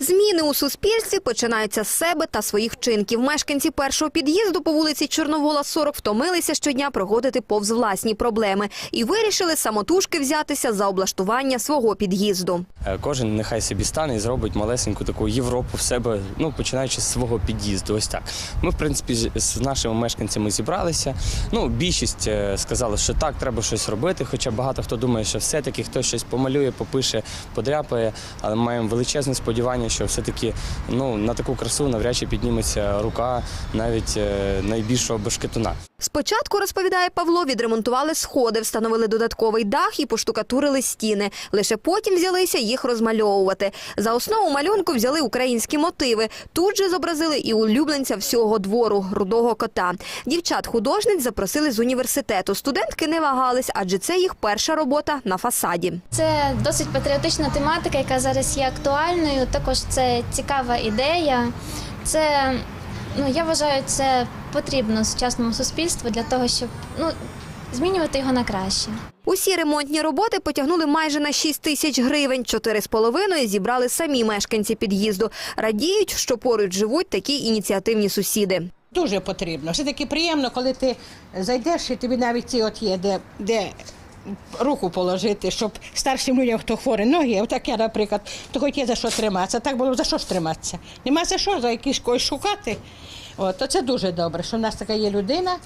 Зміни у суспільстві починаються з себе та своїх вчинків. Мешканці першого під'їзду по вулиці Чорновола 40 втомилися щодня проходити повз власні проблеми і вирішили самотужки взятися за облаштування свого під'їзду. Е, Кожен нехай собі стане і зробить малесеньку таку Європу в себе, ну починаючи з свого під'їзду. Ось так. Ми, в принципі, з- нашими мешканцями зібралися. Ну, більшість е, сказали, що так, треба щось робити. Хоча багато хто думає, що все-таки хтось щось помалює, попише, подряпає. Але маємо величезне сподівання, що все-таки ну, на таку красу навряд чи підніметься рука навіть е, найбільшого бешкетуна. Спочатку, розповідає Павло, відремонтували сходи, встановили додатковий дах і поштукатурили стіни. Лише потім взялися їх розмальовувати. За основу малюнку взяли українські мотиви. Тут же зобразили і улюбленця всього двору рудого кота. Дівчат-художниць запросили з університету. Студентки не вагались, адже це їх перша робота на фасаді. Це досить патріотична тематика, яка зараз є актуальною. Також це цікава ідея. Це ну я вважаю, це потрібно сучасному суспільству для того, щоб ну змінювати його на краще. Усі ремонтні роботи потягнули майже на 6 тисяч гривень. Чотири з половиною зібрали самі мешканці під'їзду. Радіють, що поруч живуть такі ініціативні сусіди. Дуже потрібно. Все таки приємно, коли ти зайдеш і тобі навіть ці от є, де, де руку положити, щоб старшим людям, хто хворий, ноги, отак я, наприклад, то хоч є за що триматися. Так було за що ж триматися? Нема за що, за якийсь когось шукати. От, то це дуже добре, що в нас така є людина,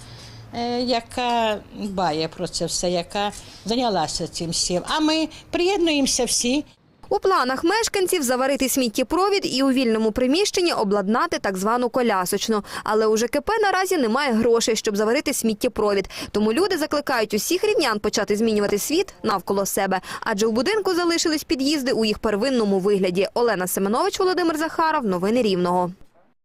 е, яка дбає про це все, яка зайнялася цим всім. А ми приєднуємося всі. У планах мешканців заварити сміттєпровід і у вільному приміщенні обладнати так звану колясочну. Але у ЖКП наразі немає грошей, щоб заварити сміттєпровід. Тому люди закликають усіх рівнян почати змінювати світ навколо себе. Адже у будинку залишились під'їзди у їх первинному вигляді. Олена Семенович, Володимир Захаров. Новини Рівного.